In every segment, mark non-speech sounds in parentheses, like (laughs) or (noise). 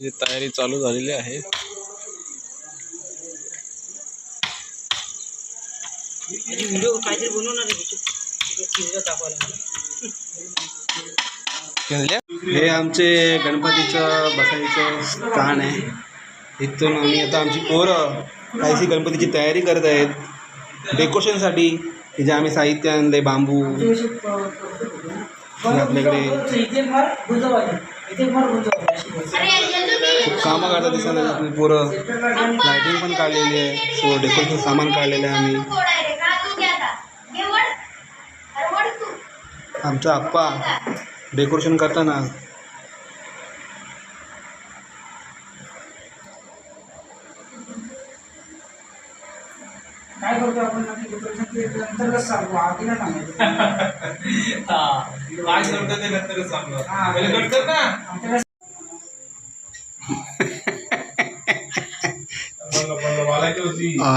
जी तयारी चालू झालेली आहे. दाखवायला. हे आमचे गणपतीचं बसायचं स्थान आहे. इथून आम्ही आता आमची पोरं काहीशी गणपतीची तयारी करत आहेत. डेकोरेशनसाठी हे जे आम्ही साहित्य आणले बांबू. हे आपल्याकडे कामं करतात दिसत आपली पोरं लायटिंग पण काढलेली आहे. सो डेकोरेशन सामान काढलेलं आहे आम्ही. आमचा आप्पा डेकोरेशन करताना काय करतो आपण? नक्की decoration ते नंतर सांगू? आधी नाही (laughs) आज करते ते गणतरच आपलं पहिले कट कर ना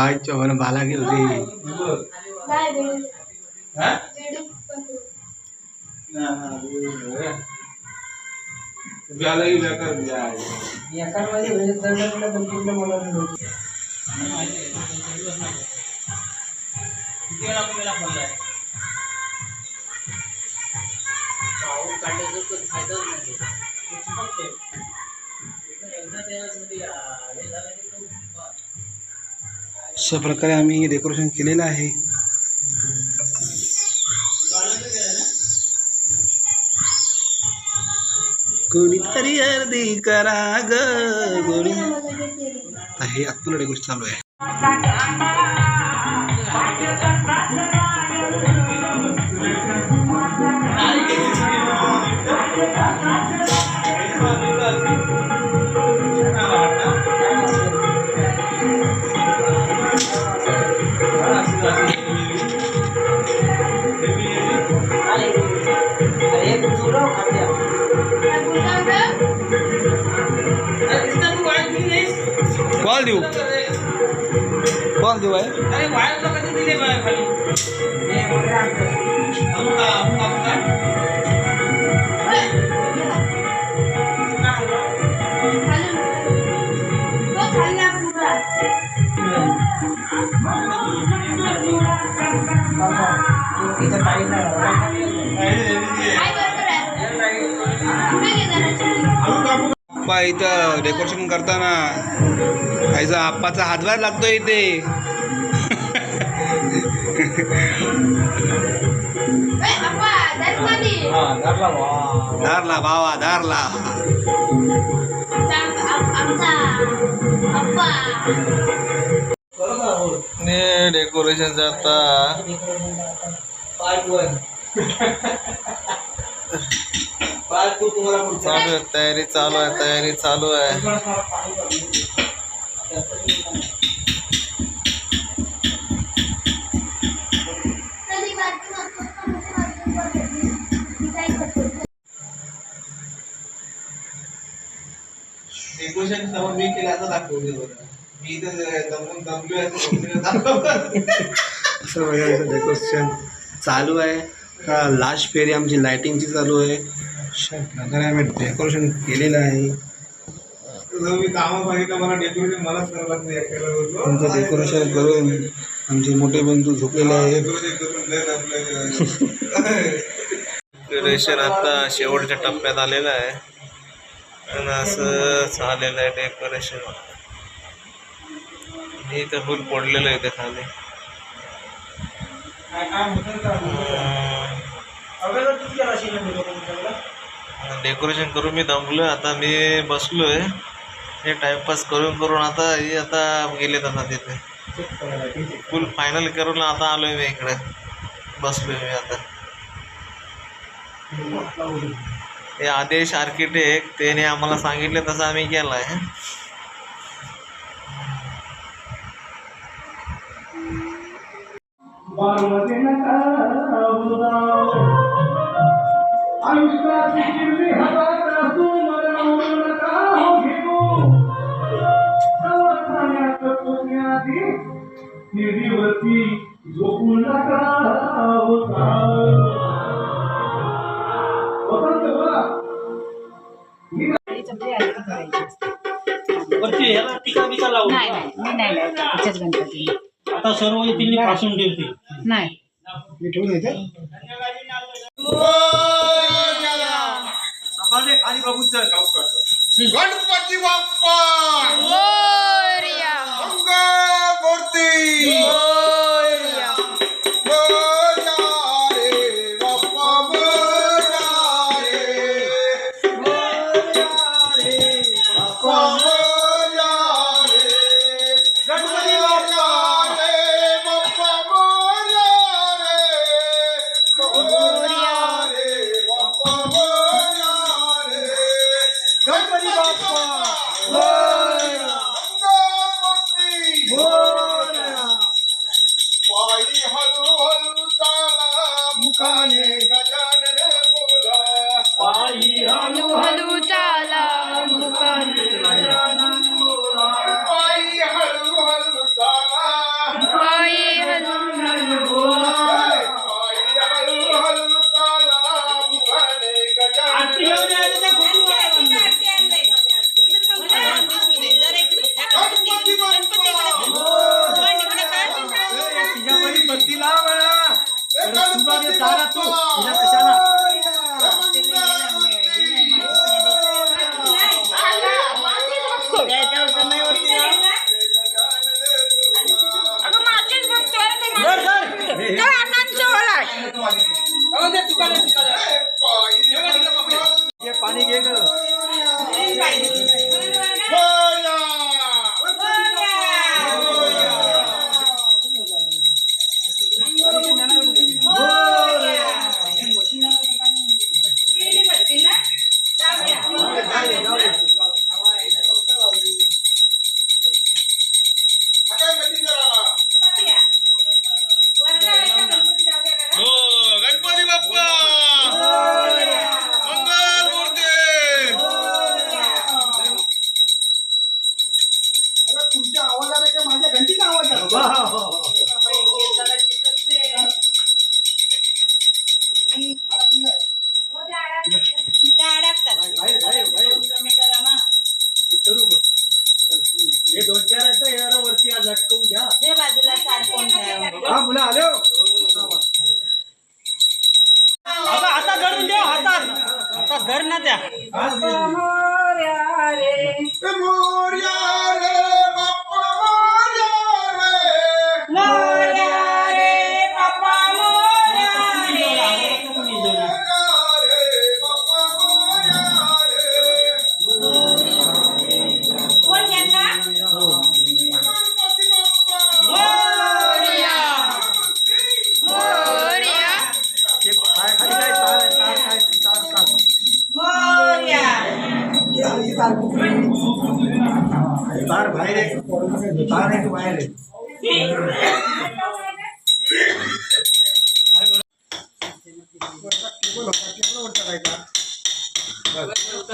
अच्छा बरं बाला की होती झालं बेकार बेकार मध्ये दगडला बघितलं मला किती वेळा आपल्याला पडलाय काढल्याचा काही फायदाच नाही. एकदा त्यामध्ये, हे झालं की तो अशा प्रकारे आम्ही डेकोरेशन केलेलं आहे. कोणीतरी अर्धी करा ग कोणी हे आत्ता डेकोरेशन चालू आहे. नाहीस? कॉल देऊ कॉल देऊ हे आप्पा इथं डेकोरेशन करताना. काहीचा आप्पाचा हातभार लागतो इथे. हा धरला भावा धारला डेकोरेशन पार्ट वन. चालू आहे तयारी चालू आहे तयारी चालू आहे. डेकोरेशन सर्व मी केलं बघा मी इथं दमून असं. असं वगैरे डेकोरेशन चालू आहे. का लास्ट फेरी आमची लायटिंगची चालू आहे. अशा प्रकारे आम्ही डेकोरेशन केलेलं आहे. मला डेकोरेशन करून आमचे मोठे बंधू झोपलेले आहेत. डेकोरेशन आता शेवटच्या टप्प्यात आलेलं आहे. आणि असं झालेलं आहे डेकोरेशन मी इथं फुल पडलेलं आहे इथे खाली. काय काय डेकोरेशन करून मी दमलो आता मी बसलो आहे हे टाइमपास करून करून आता हे आता गेलेत आता तिथे. फुल फायनल करून आता आलो आहे मी इकडे. बसलो आहे मी आता. हे आदेश आर्किटेक्ट त्याने आम्हाला सांगितले तसं आम्ही केला आहे झोपून करायची असते? म्हणजे ह्याला टीका बिका लावू नाही नाही मी नाही लावत. तिच्याच गणपती. आता सर्व तिन्ही पासून ठेवते. नाही. गणपती बाप्पा! पाणी घे हे दोन चार आहेत याला वरती आज लटकवून घ्या बाजूला सारखून हा मुलं आले हो. आता हातात धरून द्या. हातात हातात धर ना त्या रे बाहेर आहे. तार आहे बाहेर आहे?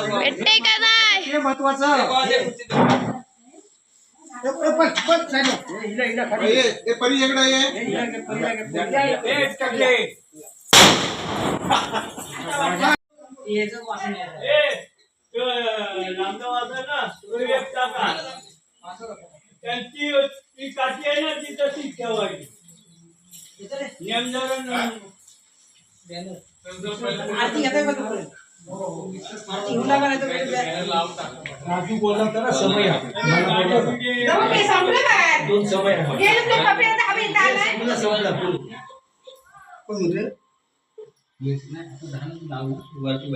भेटते का नाही? हे महत्वाचं. ये ये परी इकडे ये. त्यांची ती काठी आहे ना ती तशीच ठेवायची. राजू बोला तर समय दोन समय कोण होते वरती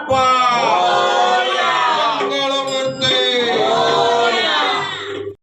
बाप्पा